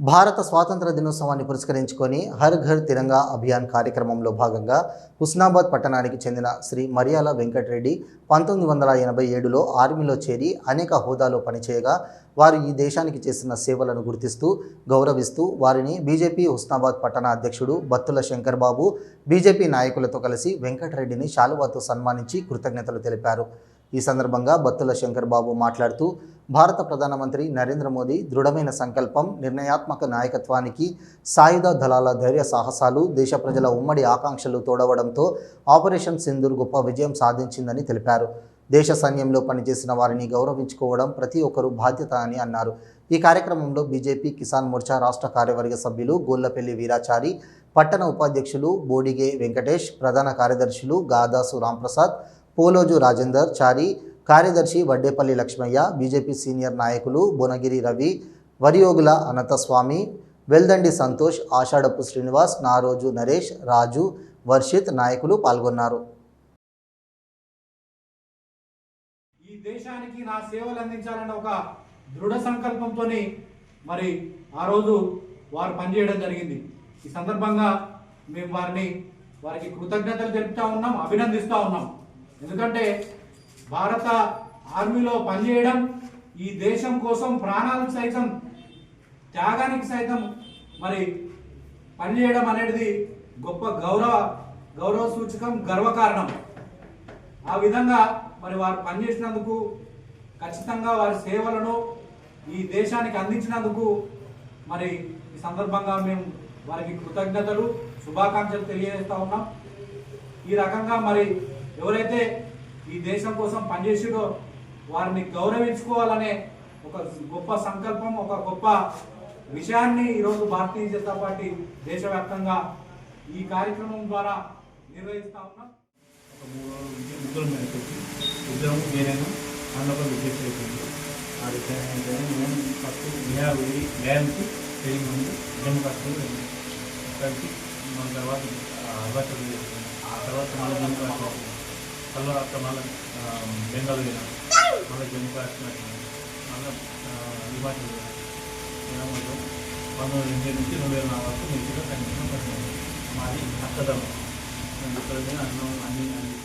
భారత స్వాతంత్ర దినోత్సవాన్ని పురస్కరించుకొని హర్ ఘర్ తిరంగా అభియాన్ కార్యక్రమంలో భాగంగా హుస్నాబాద్ పట్టణానికి చెందిన శ్రీ మరియాల వెంకటరెడ్డి పంతొమ్మిది వందల ఎనభై ఏడులో ఆర్మీలో చేరి అనేక హోదాలో పనిచేయగా వారు ఈ దేశానికి చేసిన సేవలను గుర్తిస్తూ గౌరవిస్తూ వారిని బీజేపీ హుస్నాబాద్ పట్టణ అధ్యక్షుడు బత్తుల శంకర్ బాబు బీజేపీ నాయకులతో కలిసి వెంకటరెడ్డిని శాలువాతో సన్మానించి కృతజ్ఞతలు తెలిపారు. ఈ సందర్భంగా బత్తుల శంకర్ బాబు మాట్లాడుతూ భారత ప్రధానమంత్రి నరేంద్ర మోదీ దృఢమైన సంకల్పం నిర్ణయాత్మక నాయకత్వానికి సాయుధ దళాల ధైర్య సాహసాలు దేశ ప్రజల ఉమ్మడి ఆకాంక్షలు తోడవడంతో ఆపరేషన్ సింధూర్ గొప్ప విజయం సాధించిందని తెలిపారు. దేశ సైన్యంలో పనిచేసిన వారిని గౌరవించుకోవడం ప్రతి ఒక్కరూ బాధ్యత అని అన్నారు. ఈ కార్యక్రమంలో బీజేపీ కిసాన్ మోర్చా రాష్ట్ర కార్యవర్గ సభ్యులు గోల్లపల్లి వీరాచారి పట్టణ ఉపాధ్యక్షులు బోడిగే వెంకటేష్ ప్రధాన కార్యదర్శులు గాదాసు రాంప్రసాద్ పోలోజు రాజేందర్ చారి కార్యదర్శి వడ్డేపల్లి లక్ష్మయ్య బీజేపీ సీనియర్ నాయకులు బునగిరి రవి వరియోగుల అనంతస్వామి వెల్దండి సంతోష్ ఆషాఢపు శ్రీనివాస్ నారోజు నరేష్ రాజు వర్షిత్ నాయకులు పాల్గొన్నారు. ఈ దేశానికి నా సేవలు అందించాలన్న ఒక దృఢ సంకల్పంతో మరి ఆ రోజు వారు పనిచేయడం జరిగింది. ఈ సందర్భంగా మేము వారిని వారికి కృతజ్ఞతలు తెలుపుతా ఉన్నాం అభినందిస్తూ ఉన్నాం. ఎందుకంటే భారత ఆర్మీలో పనిచేయడం ఈ దేశం కోసం ప్రాణాలకు సైతం త్యాగానికి సైతం మరి పనిచేయడం అనేది గొప్ప గౌరవ గౌరవ సూచకం గర్వకారణం ఆ విధంగా మరి వారు పనిచేసినందుకు ఖచ్చితంగా వారి సేవలను ఈ దేశానికి అందించినందుకు మరి ఈ సందర్భంగా మేము వారికి కృతజ్ఞతలు శుభాకాంక్షలు తెలియజేస్తూ ఉన్నాం. ఈ రకంగా మరి ఎవరైతే ఈ దేశం కోసం పనిచేసిరో వారిని గౌరవించుకోవాలనే ఒక గొప్ప సంకల్పం ఒక గొప్ప విషయాన్ని ఈరోజు భారతీయ జనతా పార్టీ దేశవ్యాప్తంగా ఈ కార్యక్రమం ద్వారా నిర్వహిస్తా ఉన్నాం. ఒక మూడు ముగ్గురు మేరకు ఉద్యోగం వేరేనా అందులో విద్యుత్ అయిపోయింది ఆ విద్య నేను ఫస్ట్ బీహార్ వెళ్ళి ల్యాండ్కి ట్రైనింగ్ ఉంది జమ్మూ కాశ్మీర్ వెళ్ళి అక్కడికి మన తర్వాత అరుణాచల్ ఆ తర్వాత మళ్ళీ జమ్మూ కాశ్మీర్ తర్వాత మళ్ళీ బెంగాల్ వెళ్ళాను మళ్ళీ జమ్మూ కాశ్మీర్ మళ్ళీ హిమాచల్ వెళ్ళాను ఏమంటాం పంతొమ్మిది ఎనభై నుంచి రెండు వేల నాలుగు వరకు మిర్చిలో కనిపించిన మాది అత్తదం ఇక్కడ అన్నం అన్ని అన్ని